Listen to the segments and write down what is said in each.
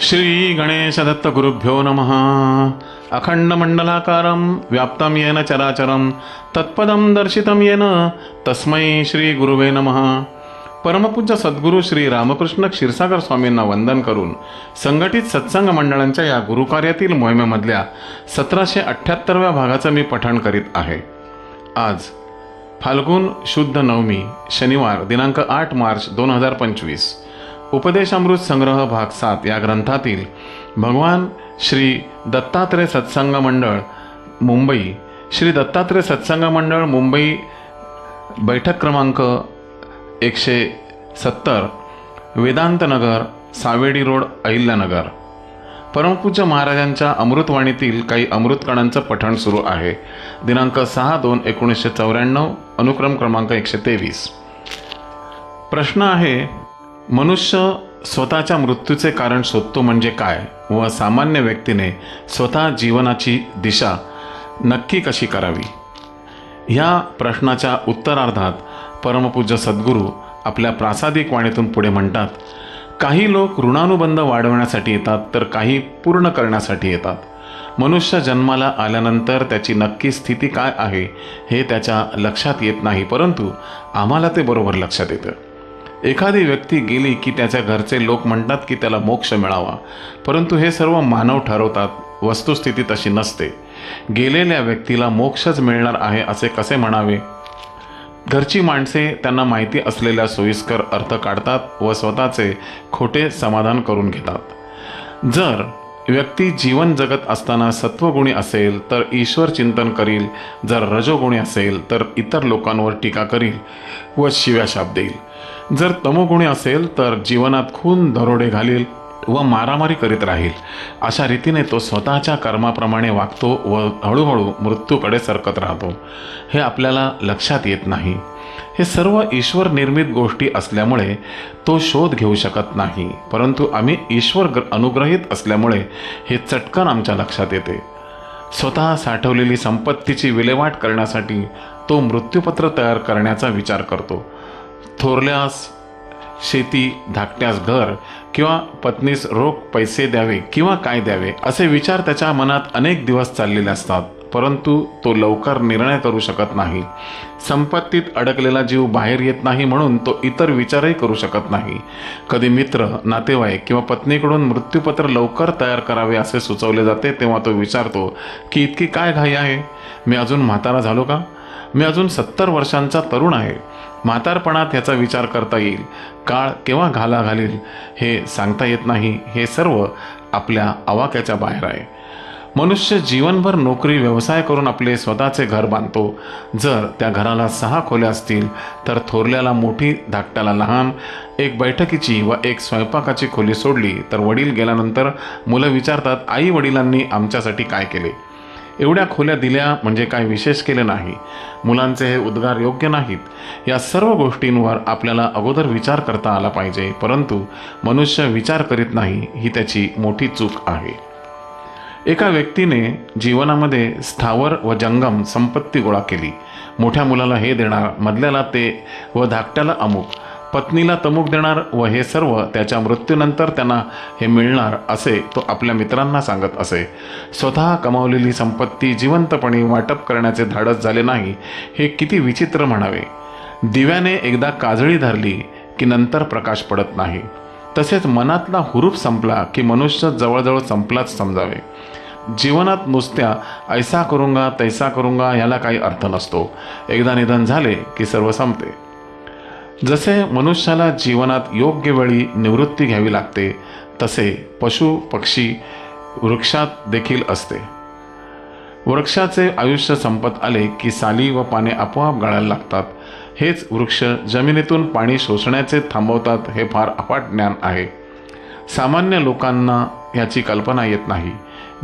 श्री गणेश दत्त गुरुभ्यो नमः। अखंड मंडलाकारं व्याप्तं येन चराचरं तत्पदं दर्शितं येन तस्मै श्री गुरुवे नमः। परमपूज्य सद्गुरू श्री रामकृष्ण क्षीरसागर स्वामींना वंदन करून संघटित सत्संग मंडळांच्या या गुरुकार्यातील मोहिमेमधल्या सतराशे अठ्ठ्याहत्तरव्या भागाचं मी पठण करीत आहे. आज फाल्गुन शुद्ध नवमी शनिवार दिनांक आठ मार्च दोन हजार पंचवीस. उपदेशामृत संग्रह भाग सात या ग्रंथातील भगवान श्री दत्तात्रय सत्संग मंडळ मुंबई. श्री दत्तात्रय सत्संग मंडळ मुंबई. बैठक क्रमांक एकशे सत्तर वेदांतनगर सावेडी रोड अहिल्यानगर परमपूज्य महाराजांच्या अमृतवाणीतील काही अमृतकणांचं पठण सुरू आहे. दिनांक सहा दोन एकोणीसशे चौऱ्याण्णव अनुक्रम क्रमांक एकशे तेवीस. प्रश्न आहे मनुष्य स्वतःच्या मृत्यूचे कारण शोधतो म्हणजे काय व सामान्य व्यक्तीने स्वतः जीवनाची दिशा नक्की कशी करावी? ह्या प्रश्नाच्या उत्तरार्धात परमपूज्य सद्गुरू आपल्या प्रासादिक वाणीतून पुढे म्हणतात काही लोक ऋणानुबंध वाढवण्यासाठी येतात तर काही पूर्ण करण्यासाठी येतात. मनुष्य जन्माला आल्यानंतर त्याची नक्की स्थिती काय आहे हे त्याच्या लक्षात येत नाही परंतु आम्हाला ते बरोबर लक्षात येतं. एखादी व्यक्ती गेली की त्याच्या घरचे लोक म्हणतात की त्याला मोक्ष मिळावा. परंतु हे सर्व मानव ठरवतात. वस्तुस्थिती तशी नसते. गेलेल्या व्यक्तीला मोक्षच मिळणार आहे असे कसे म्हणावे? घरची माणसे त्यांना माहिती असलेल्या सोयीस्कर अर्थ काढतात व स्वतःचे खोटे समाधान करून घेतात. जर व्यक्ती जीवन जगत असताना सत्वगुणी असेल तर ईश्वर चिंतन करील. जर रजोगुणी असेल तर इतर लोकांवर टीका करील व शिव्याशाप देईल. जर तमोगुणी असेल तर जीवनात खून दरोडे घालील व मारामारी करीत राहील. अशा रीतीने तो स्वतःच्या कर्माप्रमाणे वागतो व हळूहळू मृत्यूकडे सरकत राहतो. हे आपल्याला लक्षात येत नाही. हे सर्व ईश्वर निर्मित गोष्टी असल्यामुळे तो शोध घेऊ शकत नाही. परंतु आम्ही ईश्वर अनुग्रहित असल्यामुळे हे चटकन आमच्या लक्षात येते. स्वतः साठवलेली संपत्तीची विल्हेवाट करण्यासाठी तो मृत्यूपत्र तयार करण्याचा विचार करतो. थोरल्यास शेती धाकट्यास घर किंवा पत्नीस रोख पैसे द्यावे किंवा काय द्यावे असे विचार त्याच्या मनात अनेक दिवस चाललेले असतात. परंतु तो लवकर निर्णय करू शकत नाही. संपत्तीत अडकलेला जीव बाहेर येत नाही म्हणून तो इतर विचारही करू शकत नाही. कधी मित्र नातेवाईक किंवा पत्नीकडून मृत्यूपत्र लवकर तयार करावे असे सुचवले जाते तेव्हा तो विचारतो की इतकी काय घाई आहे? मी अजून म्हातारा झालो का? मी अजून सत्तर वर्षांचा तरुण आहे. म्हातारपणात याचा विचार करता येईल. काळ केव्हा घाला घालील हे सांगता येत नाही. हे सर्व आपल्या आवाक्याच्या बाहेर आहे. मनुष्य जीवनभर नोकरी व्यवसाय करून आपले स्वतःचे घर बांधतो. जर त्या घराला सहा खोल्या असतील तर थोरल्याला मोठी धाकट्याला लहान. एक बैठकीची व एक स्वयंपाकाची खोली सोडली तर वडील गेल्यानंतर मुलं विचारतात आई वडिलांनी आमच्यासाठी काय केले? एवढ्या खोल्या दिल्या म्हणजे काय विशेष केले नाही. मुलांचे हे उद्गार योग्य नाहीत. या सर्व गोष्टींवर आपल्याला अगोदर विचार करता आला पाहिजे परंतु मनुष्य विचार करीत नाही ही त्याची मोठी चूक आहे. एका व्यक्तीने जीवनामध्ये स्थावर व जंगम संपत्ती गोळा केली. मोठ्या मुलाला हे देणार मधल्याला ते व धाकट्याला अमुक. पत्नीला तमुक देणार व हे सर्व त्याच्या मृत्यूनंतर त्यांना हे मिळणार असे तो आपल्या मित्रांना सांगत असे. स्वतः कमावलेली संपत्ती जिवंतपणे वाटप करण्याचे धाडस झाले नाही हे किती विचित्र म्हणावे. दिव्याने एकदा काजळी धरली की नंतर प्रकाश पडत नाही. तसेच मनातला हुरूप संपला की मनुष्य जवळजवळ संपलाच समजावे. जीवनात नुसत्या ऐसा करूंगा तैसा करूंगा याला काही अर्थ नसतो. एकदा निधन झाले की सर्व संपते. जसे मनुष्याला जीवनात योग्य वेळी निवृत्ती घ्यावी लागते तसे पशु पक्षी वृक्षात देखील असते. वृक्षाचे आयुष्य संपत आले की साली व पाने आपोआप गळायला लागतात. हेच वृक्ष जमिनीतून पाणी शोषण्याचे थांबवतात हे फार अफाट ज्ञान आहे. सामान्य लोकांना याची कल्पना येत नाही.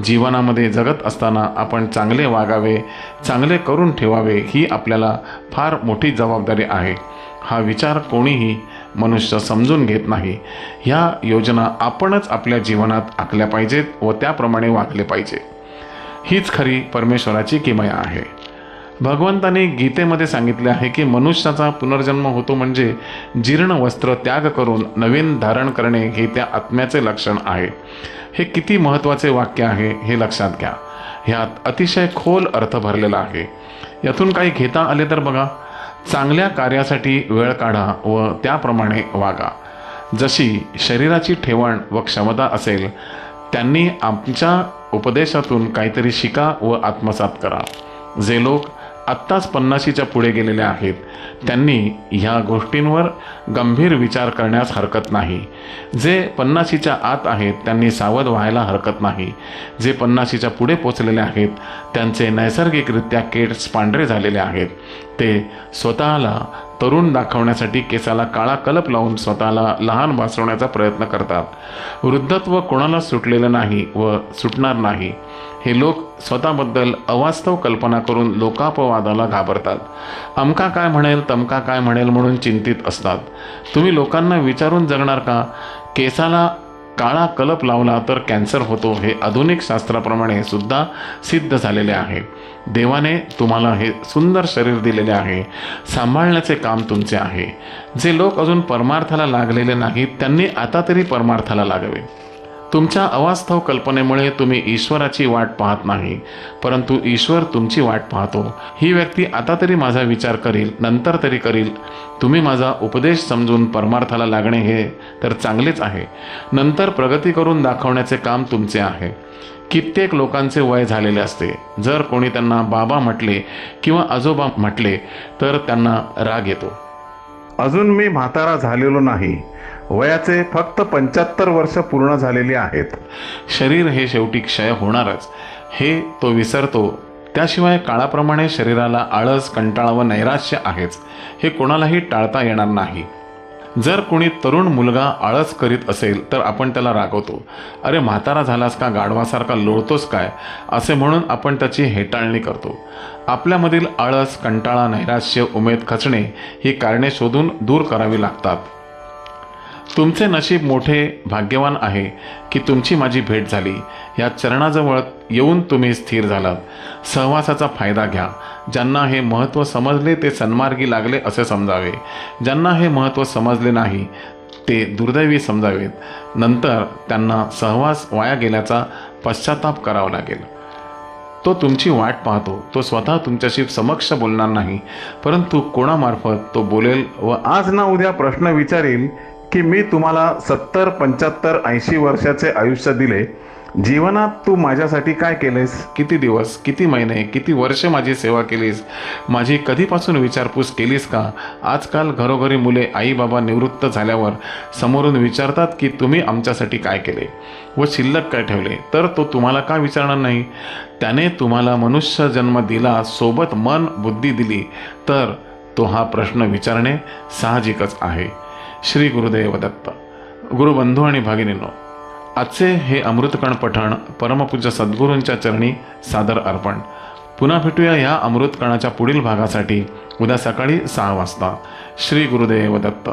जीवनामध्ये जगत असताना आपण चांगले वागावे चांगले करून ठेवावे ही आपल्याला फार मोठी जबाबदारी आहे. हा विचार कोणीही मनुष्य समजून घेत नाही. ह्या योजना आपणच आपल्या जीवनात आखल्या पाहिजेत व त्याप्रमाणे वागले पाहिजे. हीच खरी परमेश्वराची किमया आहे. भगवंताने गीतेमध्ये सांगितले आहे की मनुष्याचा पुनर्जन्म होतो म्हणजे जीर्ण वस्त्र त्याग करून नवीन धारण करणे हे त्या आत्म्याचे लक्षण आहे. हे किती महत्त्वाचे वाक्य आहे हे लक्षात घ्या. ह्यात अतिशय खोल अर्थ भरलेला आहे. यातून काही घेता आले तर बघा. चांगल्या कार्यासाठी वेळ काढा व त्याप्रमाणे वागा. जशी शरीराची ठेवण व क्षमता असेल त्यांनी आमच्या उपदेशातून काहीतरी शिका व आत्मसात करा. जे लोक आत्ताच पन्नाशीच्या पुढे गेलेल्या आहेत. त्यांनी ह्या गोष्टींवर गंभीर विचार करण्यास हरकत नाही. जे पन्नाशीच्या आत आहेत त्यांनी सावध व्हायला हरकत नाही. जे पन्नाशीच्या पुढे पोचलेले आहेत त्यांचे नैसर्गिकरित्या केट्स पांढरे झालेले आहेत. ते स्वतःला तरुण दाखवण्यासाठी केसाला काळा कलप लावून स्वतःला लहान भासवण्याचा प्रयत्न करतात. वृद्धत्व कोणाला सुटलेलं नाही व सुटणार नाही हे लोक स्वतःबद्दल अवास्तव कल्पना करून लोकापवादाला घाबरतात. अमका काय म्हणेल तमका काय म्हणेल म्हणून चिंतित असतात. तुम्ही लोकांना विचारून जगणार का? केसाला काळा कलप लावला तर कॅन्सर होतो हे आधुनिक शास्त्राप्रमाणे सुद्धा सिद्ध झालेले आहे. देवाने तुम्हाला हे सुंदर शरीर दिलेले आहे. सांभाळण्याचे काम तुमचे आहे. जे लोक अजून परमार्थाला लागलेले नाहीत त्यांनी आता तरी परमार्थाला लागावे. तुमच्या अवास्तव कल्पनेमुळे तुम्ही ईश्वराची वाट पाहत नाही परंतु ईश्वर तुमची वाट पाहतो. ही व्यक्ती आता तरी माझा विचार करील नंतर तरी करील. तुम्ही माझा उपदेश समजून परमार्थाला लागणे हे तर चांगलेच आहे. नंतर प्रगती करून दाखवण्याचे काम तुमचे आहे. कित्येक लोकांचे वय झालेले असते. जर कोणी त्यांना बाबा म्हटले किंवा आजोबा म्हटले तर त्यांना राग येतो. अजून मी म्हातारा झालेलो नाही. वयाचे फक्त पंच्याहत्तर वर्ष पूर्ण झालेली आहेत. शरीर हे शेवटी क्षय होणारच. हे तो विसरतो. त्याशिवाय काळाप्रमाणे शरीराला आळस कंटाळा व नैराश्य आहेच. हे कोणालाही टाळता येणार नाही. जर कोणी तरुण मुलगा आळस करीत असेल तर आपण त्याला रागवतो. अरे म्हातारा झालास का? गाढवासारखा लोळतोस काय? असे म्हणून आपण त्याची हेटाळणी करतो. आपल्यामधील आळस कंटाळा नैराश्य उमेद खचणे ही कारणे शोधून दूर करावी लागतात. तुमचे नशीब मोठे भाग्यवान आहे की तुमची माझी भेट झाली. या चरणाजवळ येऊन तुम्ही स्थिर झालात. सहवासाचा फायदा घ्या. ज्यांना हे महत्त्व समजले ते सन्मार्गी लागले असे समजावे. ज्यांना हे महत्त्व समजले नाही ते दुर्दैवी समजावेत. नंतर त्यांना सहवास वाया गेल्याचा पश्चाताप करावा लागेल. तो तुमची वाट पाहतो. तो स्वतः तुमच्याशी समक्ष बोलणार नाही. परंतु कोणामार्फत तो बोलेल व आज ना उद्या प्रश्न विचारेल की मी तुम्हाला सत्तर पंच्याहत्तर ऐंशी वर्षाचे आयुष्य दिले. जीवनात तू माझ्यासाठी काय केलेस किती दिवस किती महिने किती वर्ष माझी सेवा केलीस? माझी कधीपासून विचारपूस केलीस का? आजकाल घरोघरी मुले आई बाबा निवृत्त झाल्यावर समोरून विचारतात की तुम्ही आमच्यासाठी काय केले व शिल्लक काय ठेवले? तर तो तुम्हाला का विचारणार नाही? त्याने तुम्हाला मनुष्य जन्म दिला सोबत मन बुद्धी दिली. तर तो हा प्रश्न विचारणे साहजिकच आहे. श्री गुरुदेव दत्त गुरुबंधू आणि भगिनींनो आजचे हे अमृतकण पठण परमपूज्य सद्गुरूंच्या चरणी सादर अर्पण. पुन्हा भेटूया या अमृतकणाच्या पुढील भागासाठी उद्या सकाळी सहा वाजता. श्री गुरुदेव दत्त